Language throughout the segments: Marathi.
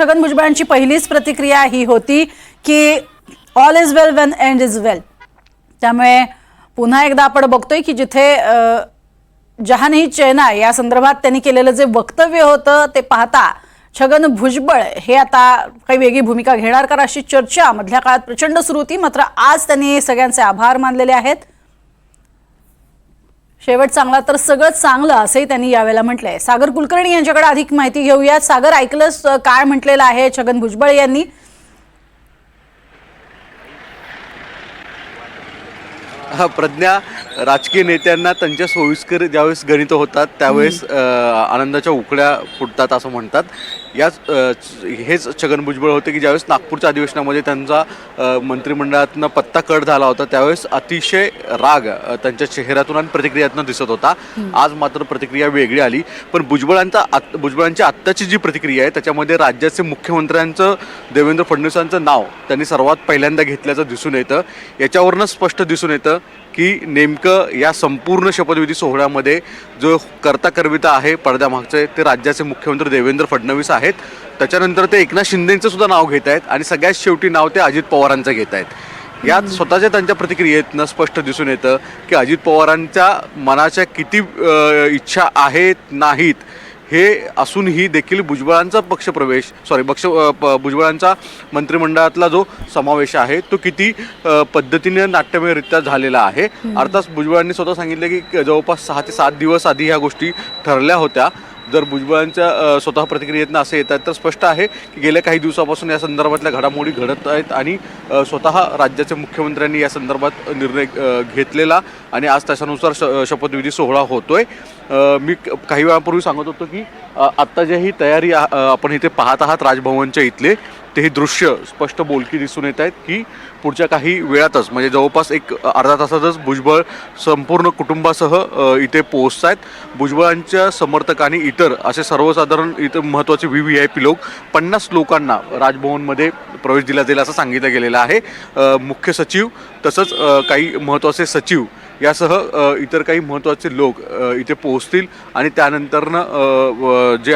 छगन भुजबळांची पहिलीच प्रतिक्रिया ही होती की all is well when end is well त्यामुळे पुन्हा एकदा आपण बघतोय की जिथे जहानी जहानही चेना या संदर्भात त्यांनी केलेलं जे वक्तव्य होतं ते पाहता छगन भुजबळ हे आता काही वेगळी भूमिका घेणार का अशी चर्चा मधल्या काळात प्रचंड सुरू होती. मात्र आज त्यांनी सगळ्यांचे आभार मानलेले आहेत. शेवट चांगला तर सगळं चांगलं असंही त्यांनी यावेळेला म्हटलंय. सागर कुलकर्णी यांच्याकडे अधिक माहिती घेऊयात. सागर ऐकलंच काय म्हटलेलं आहे छगन भुजबळ यांनी? हा प्रज्ञा राजकीय नेत्यांना त्यांच्या सोयीस्कर ज्यावेळेस गणित होतात त्यावेळेस आनंदाच्या उकड्या फुटतात असं म्हणतात. याच हेच छगन भुजबळ होते की ज्यावेळेस नागपूरच्या अधिवेशनामध्ये त्यांचा मंत्रिमंडळातनं पत्ता कट झाला होता त्यावेळेस अतिशय राग त्यांच्या चेहऱ्यातून आणि प्रतिक्रियातून दिसत होता. आज मात्र प्रतिक्रिया वेगळी आली. पण भुजबळांचा आत- भुजबळांची आत्ताची जी प्रतिक्रिया आहे त्याच्यामध्ये राज्याचे मुख्यमंत्र्यांचं देवेंद्र फडणवीसांचं नाव त्यांनी सर्वात पहिल्यांदा घेतल्याचं दिसून येतं. याच्यावरनं स्पष्ट दिसून येतं की नेमकं या संपूर्ण शपथविधी सोहळ्यामध्ये जो करता करविता आहे पडद्यामागचे ते राज्याचे मुख्यमंत्री देवेंद्र फडणवीस आहेत. त्याच्यानंतर ते एकनाथ शिंदेचं सुद्धा नाव घेत आहेत आणि सगळ्यात शेवटी नाव ते अजित पवारांचं घेत आहेत. यात स्वतःच्या त्यांच्या प्रतिक्रियेतनं स्पष्ट दिसून येतं की अजित पवारांच्या मनाच्या किती इच्छा आहेत नाहीत हे असूनही देखील भुजबळांचा पक्षप्रवेश सॉरी पक्ष भुजबळांचा मंत्रिमंडळातला जो समावेश आहे तो किती पद्धतीने नाट्यमयरित्या झालेला आहे. अर्थात भुजबळांनी स्वतः सांगितलं की जवळपास सहा ते सात दिवस आधी ह्या गोष्टी ठरल्या होत्या. जर भुजबळांच्या स्वतः प्रतिक्रियेतनं असे आहेत तर स्पष्ट आहे की गेल्या काही दिवसापासून या संदर्भातल्या घडामोडी घडत आहेत आणि स्वतः राज्याच्या मुख्यमंत्र्यांनी या संदर्भात निर्णय घेतलेला आणि आज त्याच्यानुसार श शपथविधी सोहळा होतोय. मी क- काही वेळापूर्वी सांगत होतो की आत्ता जे ही तयारी आपण इथे पाहत आहात राजभवनच्या इथले ते हे दृश्य स्पष्ट बोलकी दिसून येत आहेत की पुढच्या काही वेळातच म्हणजे जवळपास एक अर्धा तासातच भुजबळ संपूर्ण कुटुंबासह इथे पोहोचत आहेत भुजबळांच्या समर्थकांनी इतर असे सर्वसाधारण इतर महत्त्वाचे व्ही व्ही आय पी लोक पन्नास लोकांना राजभवनमध्ये प्रवेश दिला जाईल असं सांगितलं गेलेलं आहे. मुख्य सचिव तसंच काही महत्त्वाचे सचिव यासह इतर काही महत्त्वाचे लोक इथे पोहोचतील आणि त्यानंतरनं जे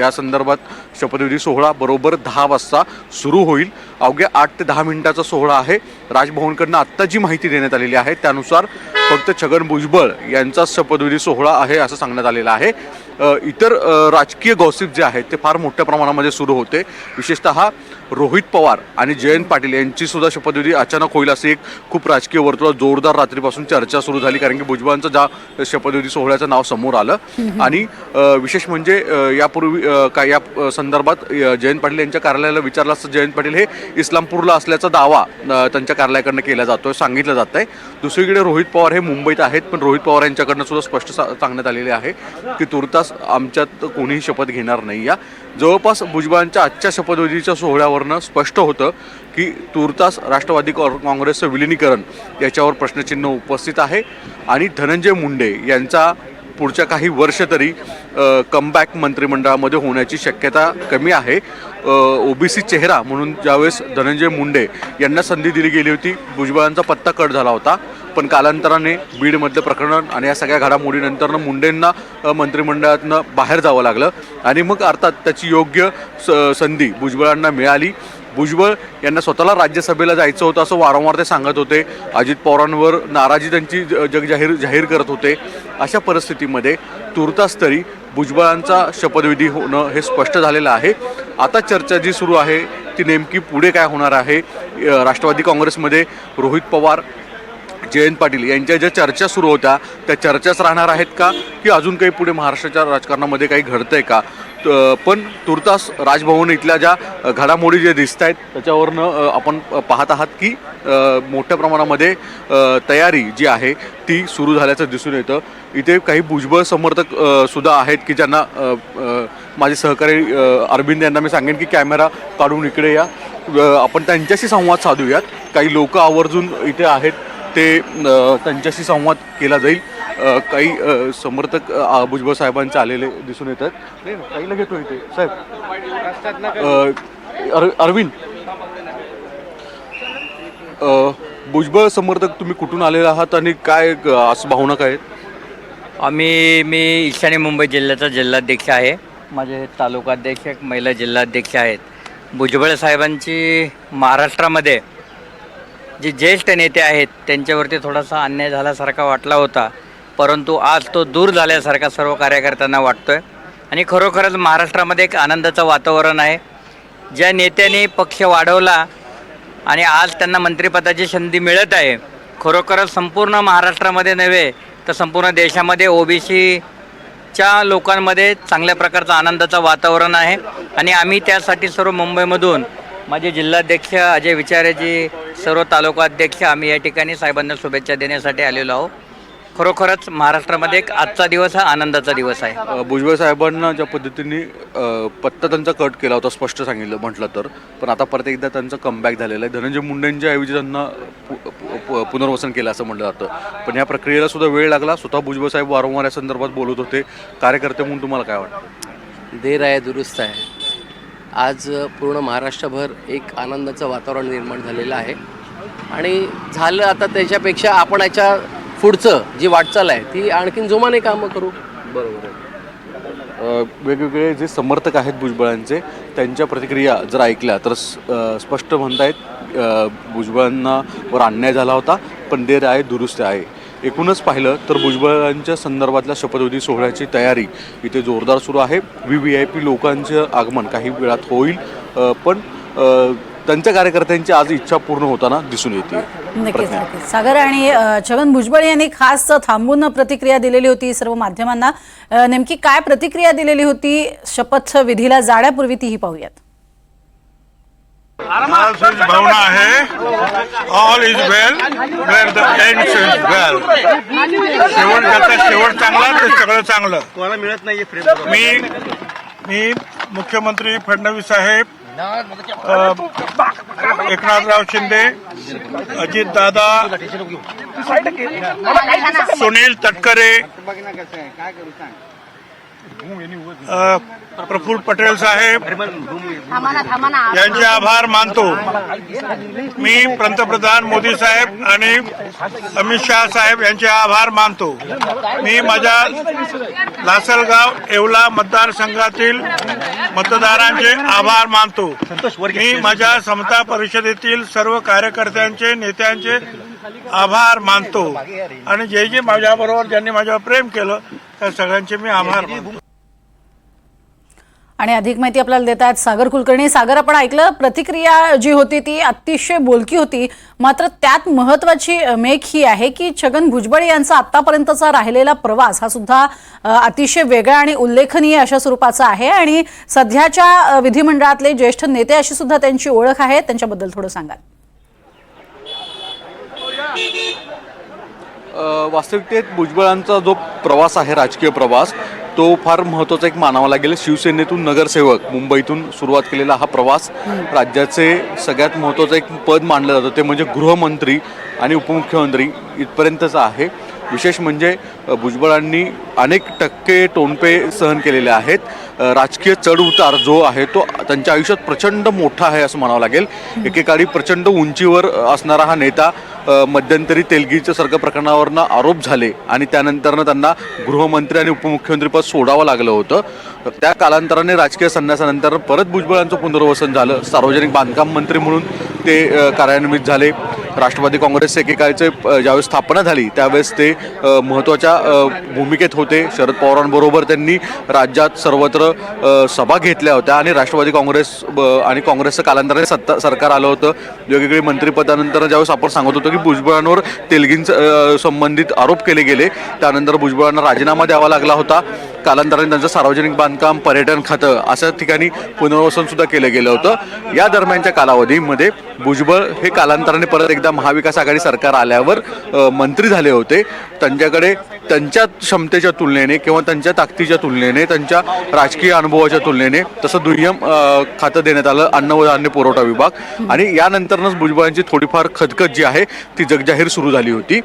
या संदर्भात शपथविधी सोहळा बरोबर दहा वाजता सुरू होईल. अवघ्या आठ ते दहा मिनिटाचा सोहळा आहे. राजभवनकडनं आत्ता जी माहिती देण्यात आलेली आहे त्यानुसार फक्त छगन भुजबळ यांचाच शपथविधी सोहळा आहे असं सांगण्यात आलेलं आहे. इतर राजकीय गॉसिप जे आहेत ते फार मोठ्या प्रमाणामध्ये सुरू होते. विशेषतः रोहित पवार आणि जयंत पाटील यांची सुद्धा शपथविधी अचानक होईल असे एक खूप राजकीय वर्तुळात जोरदार रात्रीपासून चर्चा सुरू झाली. कारण की भुजबळांचं ज्या शपथविधी सोहळ्याचं नाव समोर आलं. आणि विशेष म्हणजे यापूर्वी काय या संदर्भात जयंत पाटील यांच्या कार्यालयाला विचारलं असतं जयंत पाटील हे इस्लामपूरला असल्याचा दावा त्यांच्या कार्यालयाकडनं केला जातोय सांगितलं जात आहे दुसरीकडे रोहित पवार हे मुंबईत आहेत पण रोहित पवार यांच्याकडनं सुद्धा स्पष्ट सांगण्यात आलेले आहे की तुर्तास आमच्यात कोणीही शपथ घेणार नाही या. जवळपास भुजबळांच्या आजच्या शपथविधीच्या सोहळ्यावरनं स्पष्ट होतं की तूर्तास राष्ट्रवादी काँग्रेसचं विलिनीकरण याच्यावर प्रश्नचिन्ह उपस्थित आहे. आणि धनंजय मुंडे यांचा पुढच्या काही वर्ष तरी कमबॅक मंत्रिमंडळामध्ये होण्याची शक्यता कमी आहे. ओबीसी चेहरा म्हणून ज्यावेळेस धनंजय मुंडे यांना संधी दिली गेली होती भुजबळांचा पत्ता कट झाला होता. पण कालांतराने बीडमधलं प्रकरण आणि या सगळ्या घडामोडीनंतरनं मुंडेंना मंत्रिमंडळातनं बाहेर जावं लागलं. आणि मग अर्थात त्याची योग्य स संधी भुजबळांना मिळाली. भुजबळ यांना स्वतःला राज्यसभेला जायचं होतं असं वारंवार ते सांगत होते. अजित पवारांवर नाराजी त्यांची जग जाहीर जाहीर करत होते. अशा परिस्थितीमध्ये तुर्तास तरी भुजबळांचा शपथविधी होणं हे स्पष्ट झालेलं आहे. आता चर्चा जी सुरू आहे ती नेमकी पुढे काय होणार आहे? राष्ट्रवादी काँग्रेसमध्ये रोहित पवार जयंत पाटील यांच्या ज्या चर्चा सुरू होत्या त्या चर्चाच राहणार आहेत का? की अजून काही पुढे महाराष्ट्राच्या राजकारणामध्ये काही घडतंय का? त- पण तुर्तास राजभवन इथल्या ज्या घडामोडी जे दिसत आहेत त्याच्यावरनं आपण पाहत आहात की मोठ्या प्रमाणामध्ये तयारी जी आहे ती सुरू झाल्याचं दिसून येतं. इथे काही भुजबळ समर्थक सुद्धा आहेत की ज्यांना माझे सहकारी अरविंद यांना मी सांगेन की कॅमेरा काढून इकडे या. आपण त्यांच्याशी संवाद साधूयात. काही लोक आवर्जून इथे आहेत ते त्यांच्याशी संवाद केला जाईल. काही समर्थक भुजबळ साहेबांचे आलेले दिसून येतात. नाही काहीला घेतो इथे. साहेब. अरविंद. भुजबळ समर्थक तुम्ही कुठून आलेला आहात आणि काय असं भावना काय आम्ही मी ईशान्य मुंबई जिल्ह्याचा जिल्हाध्यक्ष आहे. माझे तालुकाध्यक्ष महिला जिल्हाध्यक्ष आहेत. भुजबळ साहेबांची महाराष्ट्रामध्ये जे ज्येष्ठ नेते आहेत त्यांच्यावरती थोडासा अन्याय झाल्यासारखा वाटला होता. परंतु आज तो दूर झाल्यासारखा सर्व कार्यकर्त्यांना वाटतोय. आणि खरोखरच महाराष्ट्रामध्ये एक आनंदाचं वातावरण आहे. ज्या नेत्याने पक्ष वाढवला आणि आज त्यांना मंत्रिपदाची संधी मिळत आहे खरोखरच संपूर्ण महाराष्ट्रामध्ये नव्हे तर संपूर्ण देशामध्ये ओबीसीच्या लोकांमध्ये चांगल्या प्रकारचं आनंदाचं वातावरण आहे. आणि आम्ही त्यासाठी सर्व मुंबईमधून माझे जिल्हाध्यक्ष अजय विचारेजी सर्व तालुकाध्यक्ष आम्ही या ठिकाणी साहेबांना शुभेच्छा देण्यासाठी आलेलो आहोत. खरोखरच महाराष्ट्रामध्ये एक आजचा दिवस हा आनंदाचा दिवस आहे. अ, भुजबळ साहेबांना ज्या पद्धतीने अ, पत्ता त्यांचा कट केला होता स्पष्ट सांगितलं म्हटलं तर. पण आता परत एकदा त्यांचं कमबॅक झालेलं आहे. धनंजय मुंडेंच्या ऐवजी त्यांना पु- पु- पु- पुनर्वसन केलं असं म्हटलं जातं. पण या प्रक्रियेला सुद्धा वेळ लागला. स्वतः भुजबळ साहेब वारंवार या संदर्भात बोलत होते. कार्यकर्ते म्हणून तुम्हाला काय वाटतं? देर आहे दुरुस्त आहे. आज पूर्ण महाराष्ट्रभर एक आनंदाचं वातावरण निर्माण झालेलं आहे. आणि झालं आता त्याच्यापेक्षा आपण याच्या पुढचं जी वाटचाल आहे ती आणखीन जोमाने कामं करू. बरोबर वेगवेगळे जे समर्थक आहेत भुजबळांचे त्यांच्या प्रतिक्रिया जर ऐकल्या तर स्पष्ट म्हणतायत भुजबळांना वर अन्याय झाला होता पण देर आहे दुरुस्त आहे. एकूणच पाहिलं तर भुजबळांच्या संदर्भातल्या शपथविधी सोहळ्याची तयारी इथे जोरदार सुरू आहे. व्ही व्ही आय पी लोकांचं आगमन काही वेळात होईल पण त्यांच्या कार्यकर्त्यांची आज इच्छा पूर्ण होताना दिसून येते. नक्कीच नक्कीच. सागर आणि छगन भुजबळ यांनी खास थांबून प्रतिक्रिया दिलेली होती सर्व माध्यमांना. नेमकी काय प्रतिक्रिया दिलेली होती? शपथ विधीला जाण्यापूर्वी तीही पाहूयात. भावना आहे. All is well where the end is well शेवट त्याचा शेवट चांगला तर सगळं चांगलं. कोणाला मिळत नाही मी मी मुख्यमंत्री फडणवीस साहेब अ, एकनाथराव शिंदे अजित दादा सुनील तटकरे प्रफुल्ल पटेल साहेब यांचे आभार मानतो. मी पंतप्रधान मोदी साहेब आणि अमित शहा साहेब यांचे आभार मानतो. मी माझ्या लासलगाव येवला मतदारसंघातील मतदारांचे आभार मानतो. मी माझ्या समता परिषदेतील सर्व कार्यकर्त्यांचे नेत्यांचे आभार मानतो. आणि जे जे माझ्याबरोबर ज्यांनी माझ्यावर प्रेम केलं त्या सगळ्यांचे मी आभार मानतो. आणि अधिक माहिती आपल्याला देत आहेत सागर कुलकर्णी. सागर आपण ऐकलं प्रतिक्रिया जी होती ती अतिशय बोलकी होती. मात्र त्यात महत्वाची अ, मेक ही आहे की छगन भुजबळ यांचा आतापर्यंतचा राहिलेला प्रवास हा सुद्धा अतिशय वेगळा आणि उल्लेखनीय अशा स्वरूपाचा आहे. आणि सध्याच्या विधिमंडळातले ज्येष्ठ नेते अशी सुद्धा त्यांची ओळख आहे. त्यांच्याबद्दल थोडं सांगाल. वास्तविकतेत भुजबळांचा जो प्रवास आहे राजकीय प्रवास तो फार महत्त्वाचा एक मानावा लागेल. शिवसेनेतून नगरसेवक मुंबईतून सुरुवात केलेला हा प्रवास राज्याचे सगळ्यात महत्त्वाचं एक पद मानलं जातं. ते म्हणजे गृहमंत्री आणि उपमुख्यमंत्री इथपर्यंतचं आहे. विशेष म्हणजे भुजबळांनी अनेक टक्के टोनपे सहन केलेले आहेत. राजकीय चढउतार जो आहे तो त्यांच्या आयुष्यात प्रचंड मोठा आहे असं म्हणावं लागेल. एकेकाळी प्रचंड उंचीवर असणारा हा नेता मध्यंतरी तेलगीच्या सारख्या प्रकरणावरनं आरोप झाले आणि त्यानंतरनं त्यांना गृहमंत्री आणि उपमुख्यमंत्रीपद सोडावं लागलं होतं. त्या कालांतराने राजकीय संन्यासानंतर परत भुजबळांचं पुनर्वसन झालं. सार्वजनिक बांधकाम मंत्री म्हणून ते कार्यान्वित झाले. राष्ट्रवादी काँग्रेसचे एकेकाळचे ज्यावेळेस स्थापना झाली त्यावेळेस ते महत्त्वाच्या भूमिकेत होते. शरद पवारांबरोबर त्यांनी राज्यात सर्वत्र सभा घेतल्या होत्या आणि राष्ट्रवादी काँग्रेस ब- आणि काँग्रेसचं कालांतराने सत्ता सरकार आलं होतं. वेगवेगळी मंत्रिपदानंतर ज्यावेळेस आपण सांगत होतो की भुजबळांवर तेलगींचं संबंधित आरोप केले गेले. त्यानंतर भुजबळांना राजीनामा द्यावा लागला होता. कालांतराने त्यांचं सार्वजनिक बांधकाम पर्यटन खातं अशा ठिकाणी पुनर्वसन सुद्धा केलं गेलं होतं. या दरम्यानच्या कालावधीमध्ये भुजबळ हे कालांतराने परत एकदा महाविकास आघाडी सरकार आल्यावर मंत्री झाले होते. त्यांच्याकडे त्यांच्या क्षमतेच्या तुलनेने किंवा त्यांच्या ताकदीच्या तुलनेने त्यांच्या राजकीय अनुभवाच्या तुलनेने तसं दुय्यम खातं देण्यात आलं अन्न व धान्य पुरवठा विभाग. आणि यानंतरच भुजबळांची थोडीफार खदखद जी आहे ती जगजाहीर सुरू झाली होती.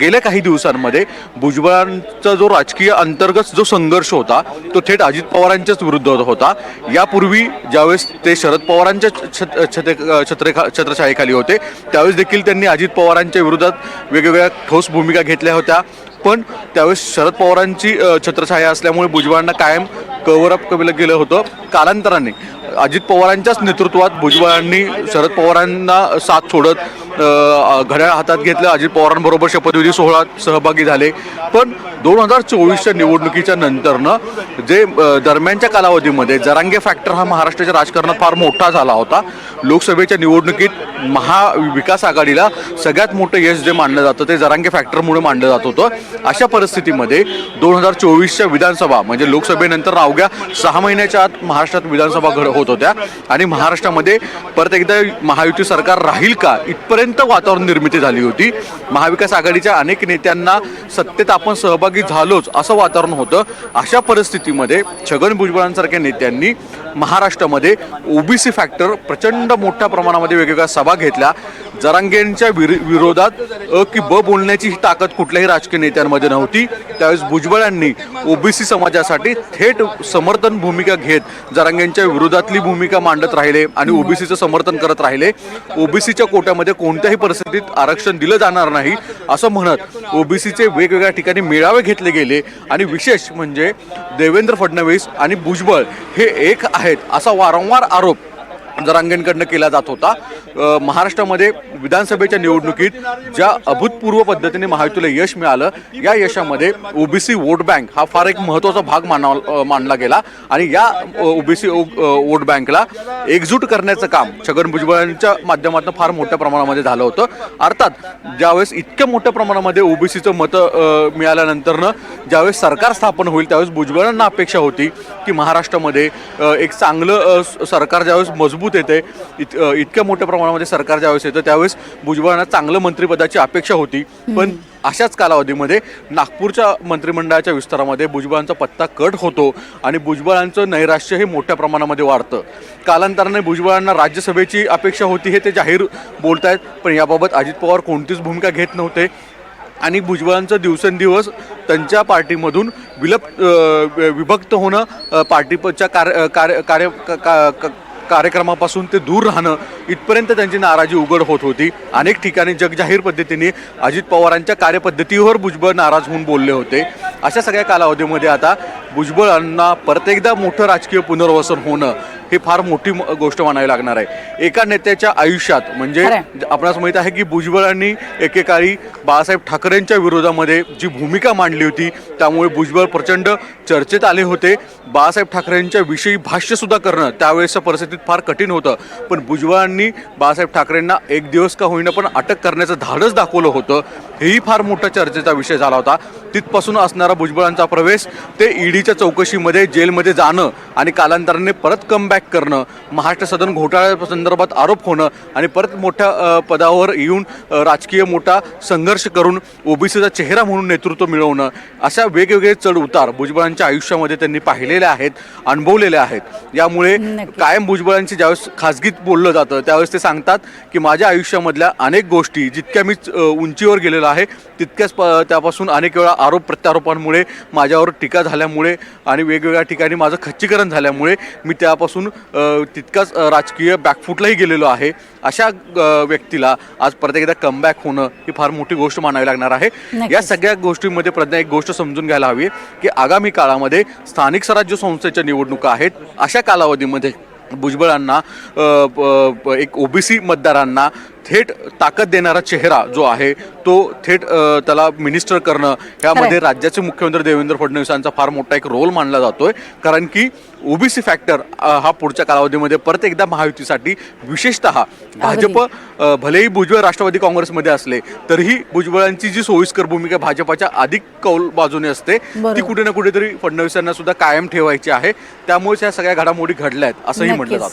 गेल्या काही दिवसांमध्ये भुजबळांचा जो राजकीय अंतर्गत जो संघर्ष होता तो थेट अजित पवारांच्याच विरुद्ध होता. यापूर्वी ज्यावेळेस ते शरद पवारांच्या छते छत्रेखा छत्रछायेखाली होते त्यावेळेस देखील त्यांनी अजित पवारांच्या विरोधात वेगवेगळ्या ठोस भूमिका घेतल्या होत्या. पण त्यावेळेस शरद पवारांची छत्रछाया असल्यामुळे भुजबळांना कायम कव्हरअप केलं गेलं होतं. कालांतराने अजित पवारांच्याच नेतृत्वात भुजबळांनी शरद पवारांना साथ सोडत घड्याळ हातात घेतलं. अजित पवारांबरोबर शपथविधी सोहळ्यात सहभागी झाले. पण दोन हजार चोवीसच्या निवडणुकीच्या नंतरनं जे दरम्यानच्या कालावधीमध्ये जरांगे फॅक्टर हा महाराष्ट्राच्या राजकारणात फार मोठा झाला होता. लोकसभेच्या निवडणुकीत महाविकास आघाडीला सगळ्यात मोठं यश जे मानलं जातं ते जरांगे फॅक्टरमुळे मानलं जात होतं. अशा परिस्थितीमध्ये दोन हजार चोवीसच्या विधानसभा म्हणजे लोकसभेनंतर अवघ्या सहा महिन्याच्या आत महाराष्ट्रात विधानसभा घड होत होत्या. आणि महाराष्ट्रामध्ये परत एकदा महायुती सरकार राहील का? इथपर्यंत वातावरण निर्मिती झाली होती. महाविकास आघाडीच्या अनेक नेत्यांना सत्तेत आपण सहभागी झालोच असं वातावरण होतं. अशा परिस्थितीमध्ये छगन भुजबळांसारख्या नेत्यांनी महाराष्ट्रामध्ये ओबीसी फॅक्टर प्रचंड मोठ्या प्रमाणामध्ये वेगवेगळ्या सभा घेतल्या. जरांगेंच्या विर विरोधात अ की ब बोलण्याची ही ताकद कुठल्याही राजकीय नेत्यांमध्ये नव्हती. त्यावेळेस भुजबळांनी ओबीसी समाजासाठी थेट समर्थन भूमिका घेत जरांगेंच्या विरोधातली आपली भूमिका मांडत राहिले आणि ओबीसीचं समर्थन करत राहिले ओबीसीच्या कोट्यामध्ये कोणत्याही परिस्थितीत आरक्षण दिलं जाणार नाही असं म्हणत ओबीसीचे वेगवेगळ्या ठिकाणी मेळावे घेतले गेले आणि विशेष म्हणजे देवेंद्र फडणवीस आणि भुजबळ हे एक आहेत असा वारंवार आरोप जरांगेंकडनं केला जात होता. महाराष्ट्रामध्ये विधानसभेच्या निवडणुकीत ज्या अभूतपूर्व पद्धतीने महायुतीला यश मिळालं या यशामध्ये ओबीसी वोट बँक हा फार एक महत्त्वाचा भाग मानाव मानला गेला आणि या ओबीसी वोट बँकला एकजूट करण्याचं काम छगन भुजबळांच्या माध्यमातून फार मोठ्या प्रमाणामध्ये झालं होतं. अर्थात ज्यावेळेस इतक्या मोठ्या प्रमाणामध्ये ओबीसीचं मतं मिळाल्यानंतरनं ज्यावेळेस सरकार स्थापन होईल त्यावेळेस भुजबळांना अपेक्षा होती की महाराष्ट्रामध्ये एक चांगलं सरकार ज्यावेळेस मजबूत येते इत इतक्या मोठ्या प्रमाणामध्ये सरकार ज्यावेळेस येतं त्यावेळेस भुजबळांना चांगलं मंत्रिपदाची अपेक्षा होती. पण अशाच कालावधीमध्ये नागपूरच्या मंत्रिमंडळाच्या विस्तारामध्ये भुजबळांचा पत्ता कट होतो आणि भुजबळांचं नैराश्य हे मोठ्या प्रमाणामध्ये वाढतं. कालांतराने भुजबळांना राज्यसभेची अपेक्षा होती हे ते जाहीर बोलतायत पण याबाबत अजित पवार कोणतीच भूमिका घेत नव्हते. आणि भुजबळांचं दिवसेंदिवस त्यांच्या पार्टीमधून विलप विभक्त होणं पार्टीच्या कार्य कार्य कार्य का- का- का- कार्यक्रमापासून ते दूर राहणं इथपर्यंत त्यांची नाराजी उघड होत होती. अनेक ठिकाणी जगजाहीर पद्धतीने अजित पवारांच्या कार्यपद्धतीवर भुजबळ नाराज होऊन बोलले होते. अशा सगळ्या कालावधीमध्ये आता भुजबळांना परत एकदा मोठं राजकीय पुनर्वसन होणं ही फार मोठी गोष्ट म्हणावी लागणार आहे. एका नेत्याच्या आयुष्यात म्हणजे. आपणास माहीत आहे की भुजबळांनी एकेकाळी बाळासाहेब ठाकरेंच्या विरोधामध्ये जी भूमिका मांडली होती त्यामुळे भुजबळ प्रचंड चर्चेत आले होते. बाळासाहेब ठाकरेंच्या विषयी भाष्य सुद्धा करणं त्यावेळेसच्या परिस्थितीत फार कठीण होतं. पण भुजबळांनी बाळासाहेब ठाकरेंना एक दिवस का होईना पण अटक करण्याचं धाडस दाखवलं होतं. हेही फार मोठा चर्चेचा विषय झाला होता. तिथपासून असणारा भुजबळांचा प्रवेश ते ईडीच्या चौकशीमध्ये जेलमध्ये जाणं आणि कालांतराने परत कमबॅक करणं महाराष्ट्र सदन घोटाळ्या संदर्भात आरोप होणं आणि परत मोठ्या पदावर येऊन राजकीय मोठा संघर्ष करून ओबीसीचा चेहरा म्हणून नेतृत्व मिळवणं अशा वेगवेगळे चढ उतार भुजबळांच्या आयुष्यामध्ये त्यांनी पाहिलेले आहेत अनुभवलेले आहेत यामुळे. कायम भुजबळांची ज्यावेळेस खाजगीत बोललं जातं त्यावेळेस ते सांगतात की माझ्या आयुष्यामधल्या अनेक गोष्टी जितक्या मी उंचीवर गेलेलो आहे तितक्याच प- त्यापासून अनेक वेळा आरोप प्रत्यारोपांमुळे माझ्यावर टीका झाल्यामुळे आणि वेगवेगळ्या ठिकाणी माझं खच्चीकरण झाल्यामुळे मी त्यापासून तितकाच राजकीय बॅकफुटलाही गेलेलो आहे. अशा व्यक्तीला आज परत एकदा कमबॅक होणं ही फार मोठी गोष्ट मानावी लागणार आहे. या सगळ्या गोष्टींमध्ये प्रज्ञा एक गोष्ट समजून घ्यायला हवी की आगामी काळामध्ये स्थानिक स्वराज्य संस्थेच्या निवडणुका आहेत. अशा कालावधीमध्ये भुजबळांना एक ओबीसी मतदारांना थेट ताकद देणारा चेहरा जो आहे तो थेट त्याला मिनिस्टर करणं यामध्ये. राज्याचे मुख्यमंत्री देवेंद्र फडणवीसांचा फार मोठा एक रोल मानला जातोय कारण की ओबीसी फॅक्टर हा पुढच्या कालावधीमध्ये परत एकदा महायुतीसाठी विशेषतः भाजप भलेही भुजबळ राष्ट्रवादी काँग्रेसमध्ये असले तरीही भुजबळांची जी सोयीस्कर भूमिका भाजपाच्या अधिक कौल बाजूने असते. ती कुठे ना कुठेतरी फडणवीसांना सुद्धा कायम ठेवायची आहे त्यामुळेच या सगळ्या घडामोडी घडल्या आहेत असंही म्हटलं. जातं